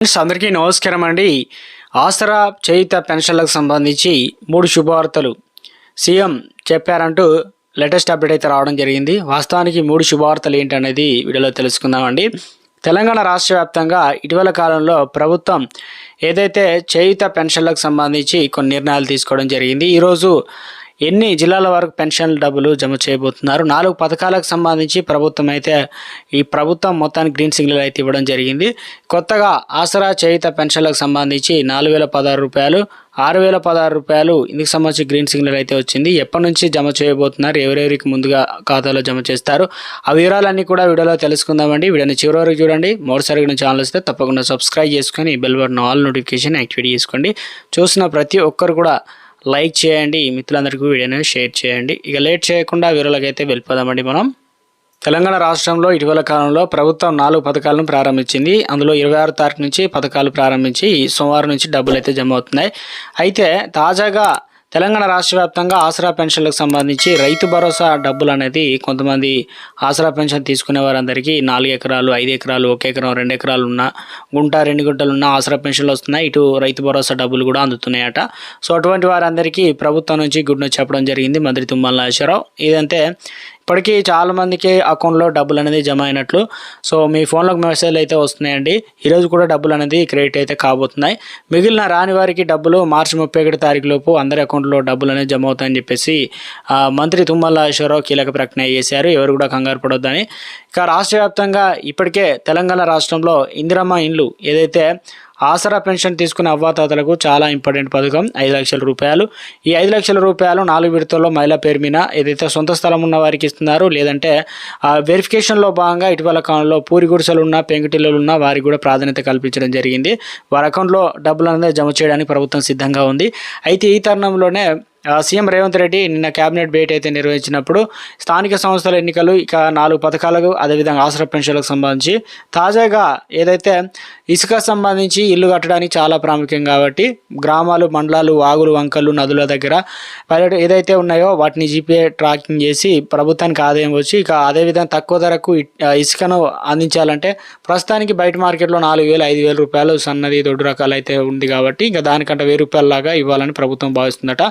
Friends అందరికీ నమస్కారం అండి. ఆసరా చేయుత పెన్షన్లకు సంబంధించి మూడు శుభవార్తలు. సీఎం చెప్పారంటూ లేటెస్ట్ అప్డేట్ అయితే రావడం జరిగింది. వాస్తవానికి మూడు శుభవార్తలు ఏంటనేది వీడియోలో తెలుసుకుందామండి. తెలంగాణ రాష్ట్ర వ్యాప్తంగా ఇటీవల కాలంలో ప్రభుత్వం ఏదైతే చేయుత పెన్షన్లకు సంబంధించి కొన్ని నిర్ణయాలు తీసుకోవడం జరిగింది ఈరోజు ఎన్ని జిల్లాల వరకు పెన్షన్ డబ్బులు జమ చేయబోతున్నారు? నాలుగు పథకాలకు సంబంధించి ప్రభుత్వం అయితే ఈ ప్రభుత్వం మొత్తానికి గ్రీన్ సిగ్నల్ అయితే ఇవ్వడం జరిగింది. కొత్తగా ఆసరా చేయుత పెన్షన్లకు సంబంధించి నాలుగు వేల పదహారు రూపాయలు ఆరు వేల పదహారు రూపాయలు ఇందుకు సంబంధించి గ్రీన్ సిగ్నల్ అయితే వచ్చింది. ఎప్పటి నుంచి జమ చేయబోతున్నారు? ఎవరెవరికి ముందుగా ఖాతాలో జమ చేస్తారు? ఆ వివరాలన్నీ కూడా వీడియోలో తెలుసుకుందామండి. వీడియోని చివరి వరకు చూడండి. మరోసారి ఛానల్ వస్తే తప్పకుండా సబ్స్క్రైబ్ చేసుకొని bell button all notification activate చేసుకోండి. చూసిన ప్రతి ఒక్కరు కూడా లైక్ చేయండి మిత్రులందరికీ వీడియోని షేర్ చేయండి. ఇక లేట్ చేయకుండా వీరులకైతే వెళ్ళిపోదామండి మనం. తెలంగాణ రాష్ట్రంలో ఇటీవల కాలంలో ప్రభుత్వం నాలుగు పథకాలను ప్రారంభించింది. అందులో ఇరవై ఆరు తారీఖు నుంచి పథకాలు ప్రారంభించి సోమవారం నుంచి డబ్బులు అయితే జమ అవుతున్నాయి. అయితే తాజాగా తెలంగాణ రాష్ట్ర వ్యాప్తంగా ఆసరా పెన్షన్లకు సంబంధించి రైతు భరోసా డబ్బులు అనేది కొంతమంది ఆసరా పెన్షన్ తీసుకునే వారందరికీ నాలుగు ఎకరాలు ఐదు ఎకరాలు ఒక ఎకరం రెండు ఎకరాలు ఉన్న గుంట రెండు గుంటలు ఉన్న ఆసరా పెన్షన్లు వస్తున్నాయి. ఇటు రైతు భరోసా డబ్బులు కూడా అందుతున్నాయట. సో అటువంటి వారందరికీ ప్రభుత్వం నుంచి గుడ్ న్యూస్ చెప్పడం జరిగింది మంత్రి తుమ్మల నాగేశ్వరరావు. ఇదంతే ఇప్పటికీ చాలామందికి అకౌంట్లో డబ్బులు అనేది జమ అయినట్లు. సో మీ ఫోన్లోకి మెసేజ్లు అయితే వస్తున్నాయండి. ఈరోజు కూడా డబ్బులు అనేది క్రెడిట్ అయితే కాబోతున్నాయి. మిగిలిన రాని వారికి డబ్బులు మార్చి ముప్పై ఒకటి తారీఖు లోపు అందరి అకౌంట్లో డబ్బులు అనేది జమ అవుతాయని చెప్పేసి మంత్రి తుమ్మల ఈశ్వరరావు కీలక ప్రకటన చేశారు. ఎవరు కూడా కంగారు పడొద్దని. ఇక రాష్ట్ర వ్యాప్తంగా ఇప్పటికే తెలంగాణ రాష్ట్రంలో ఇందిరమ్మ ఇండ్లు ఏదైతే ఆసరా పెన్షన్ తీసుకునే అవ్వాతాతలకు చాలా ఇంపార్టెంట్ పథకం ఐదు లక్షల రూపాయలు. ఈ ఐదు లక్షల రూపాయలు నాలుగు విడతల్లో మహిళా పేరు మీద ఏదైతే సొంత స్థలం ఉన్న వారికి ఇస్తున్నారు లేదంటే ఆ వెరిఫికేషన్లో భాగంగా ఇటీవల కాలంలో పూరి గుడిసెలు ఉన్న పెంకుటిల్లు ఉన్న వారికి కూడా ప్రాధాన్యత కల్పించడం జరిగింది. వారి అకౌంట్లో డబ్బులు అనేది జమ చేయడానికి ప్రభుత్వం సిద్ధంగా ఉంది. అయితే ఈ తరుణంలోనే సీఎం రేవంత్ రెడ్డి నిన్న కేబినెట్ భేటీ అయితే నిర్వహించినప్పుడు స్థానిక సంస్థల ఎన్నికలు ఇక నాలుగు పథకాలకు అదేవిధంగా ఆసరా పెన్షన్లకు సంబంధించి తాజాగా ఏదైతే ఇసుక సంబంధించి ఇల్లు కట్టడానికి చాలా ప్రాముఖ్యం కాబట్టి గ్రామాలు మండలాలు వాగులు వంకలు నదుల దగ్గర పర్యట ఏదైతే ఉన్నాయో వాటిని జీపీఏ ట్రాకింగ్ చేసి ప్రభుత్వానికి ఆదాయం వచ్చి ఇక అదేవిధంగా తక్కువ ధరకు ఇసుకను అందించాలంటే ప్రస్తుతానికి బయట మార్కెట్లో నాలుగు వేలు ఐదు వేల రూపాయలు సన్నది దొడ్డు రకాలు అయితే ఉంది కాబట్టి ఇంకా దానికంటే వెయ్యి రూపాయల లాగా ఇవ్వాలని ప్రభుత్వం భావిస్తుందట.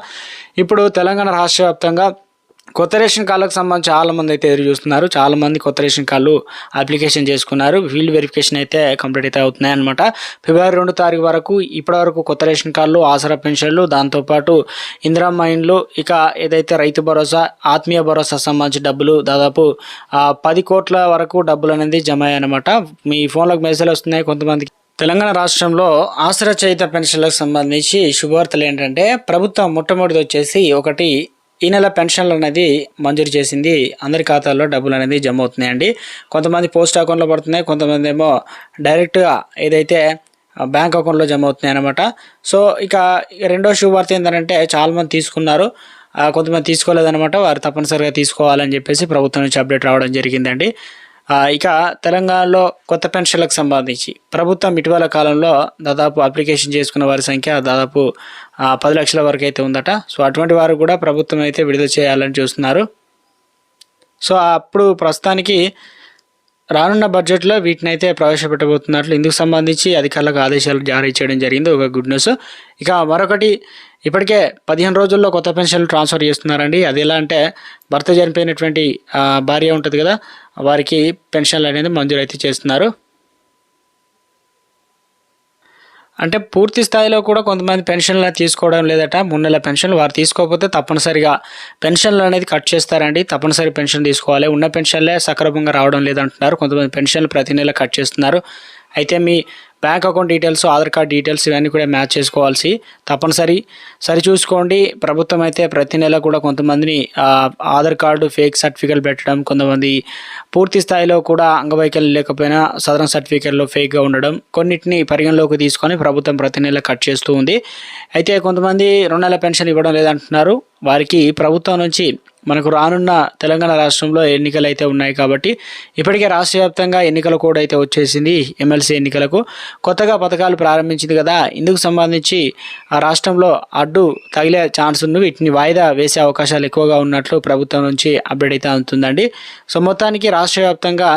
ఇప్పుడు తెలంగాణ రాష్ట్ర వ్యాప్తంగా కొత్త రేషన్ కార్డులకు సంబంధించి చాలా మంది అయితే ఎదురు చూస్తున్నారు. చాలా మంది కొత్త రేషన్ కార్డులు అప్లికేషన్ చేసుకున్నారు. ఫీల్డ్ వెరిఫికేషన్ అయితే కంప్లీట్ అయితే అవుతున్నాయి అనమాట ఫిబ్రవరి రెండు తారీఖు వరకు ఇప్పటివరకు కొత్త రేషన్ కార్డులు ఆసరా పెన్షన్లు దాంతోపాటు ఇందిరా మైండ్లు ఇక ఏదైతే రైతు భరోసా ఆత్మీయ భరోసా సంబంధించి డబ్బులు దాదాపు పది కోట్ల వరకు డబ్బులు అనేది జమ అయ్యాయన్నమాట. మీ ఫోన్లకు మెసేజ్ వస్తున్నాయి. కొంతమందికి తెలంగాణ రాష్ట్రంలో ఆసరా పెన్షన్లకు సంబంధించి శుభవార్తలు ఏంటంటే ప్రభుత్వం మొట్టమొదటి వచ్చేసి ఒకటి ఈ నెల పెన్షన్లు అనేది మంజూరు చేసింది. అందరి ఖాతాల్లో డబ్బులు అనేది జమ అవుతున్నాయండి. కొంతమంది పోస్ట్ అకౌంట్లో పడుతున్నాయి కొంతమంది ఏమో డైరెక్ట్గా ఏదైతే బ్యాంక్ అకౌంట్లో జమ అవుతున్నాయి అనమాట సో ఇక రెండో శుభవార్త ఏంటంటే చాలామంది తీసుకున్నారు. కొంతమంది తీసుకోలేదన్నమాట. వారు తప్పనిసరిగా తీసుకోవాలని చెప్పేసి ప్రభుత్వం నుంచి అప్డేట్ రావడం జరిగిందండి. ఇక తెలంగాణలో కొత్త పెన్షన్లకు సంబంధించి ప్రభుత్వం ఇటీవల కాలంలో దాదాపు అప్లికేషన్ చేసుకున్న వారి సంఖ్య దాదాపు పది లక్షల వరకు అయితే ఉందట. సో అటువంటి వారు కూడా ప్రభుత్వం అయితే విడుదల చేయాలని చూస్తున్నారు. సో అప్పుడు ప్రస్తుతానికి రానున్న బడ్జెట్లో వీటిని అయితే ప్రవేశపెట్టబోతున్నట్లు ఇందుకు సంబంధించి అధికారులకు ఆదేశాలు జారీ చేయడం జరిగింది. ఒక గుడ్ న్యూస్ ఇక మరొకటి ఇప్పటికే పదిహేను రోజుల్లో కొత్త పెన్షన్లు ట్రాన్స్ఫర్ చేస్తున్నారండి. అది ఎలా అంటే భర్త చనిపోయినటువంటి భార్య ఉంటుంది కదా వారికి పెన్షన్లు అనేది మంజూరు అయితే చేస్తున్నారు. అంటే పూర్తి స్థాయిలో కూడా కొంతమంది పెన్షన్లు తీసుకోవడం లేదట. మూడు నెలల పెన్షన్లు వారు తీసుకోకపోతే తప్పనిసరిగా పెన్షన్లు అనేది కట్ చేస్తారండి. తప్పనిసరి పెన్షన్ తీసుకోవాలి. ఉన్న పెన్షన్లే సక్రమంగా రావడం లేదంటున్నారు. కొంతమంది పెన్షన్లు ప్రతి నెల కట్ చేస్తున్నారు. అయితే మీ bank account details Aadhaar card details ఇవన్నీ కూడా మ్యాచ్ చేసుకోవాల్సి తప్పనిసరి. సరి చూసుకోండి. ప్రభుత్వం అయితే ప్రతి నెల కూడా కొంతమందిని ఆధార్ కార్డు ఫేక్ సర్టిఫికేట్ పెట్టడం కొంతమంది పూర్తి స్థాయిలో కూడా అంగవైకల్యం లేకపోయినా సదరన్ సర్టిఫికేట్లో ఫేక్గా ఉండడం కొన్నిటిని పరిగణలోకి తీసుకొని ప్రభుత్వం ప్రతి నెల కట్ చేస్తూ ఉంది. అయితే కొంతమంది రెండు నెలల పెన్షన్ ఇవ్వడం లేదంటున్నారు. వారికి ప్రభుత్వం నుంచి మనకు రానున్న తెలంగాణ రాష్ట్రంలో ఎన్నికలు అయితే ఉన్నాయి కాబట్టి ఇప్పటికే రాష్ట్ర వ్యాప్తంగా ఎన్నికల కోడ్ అయితే వచ్చేసింది ఎమ్మెల్సీ ఎన్నికలకు. కొత్తగా పథకాలు ప్రారంభించింది కదా ఇందుకు సంబంధించి ఆ రాష్ట్రంలో అడ్డు తగిలే ఛాన్స్ ఉంది. వీటిని వాయిదా వేసే అవకాశాలు ఎక్కువగా ఉన్నట్లు ప్రభుత్వం నుంచి అప్డేట్ అయితే అందుతుందండి సో మొత్తానికి రాష్ట్ర వ్యాప్తంగా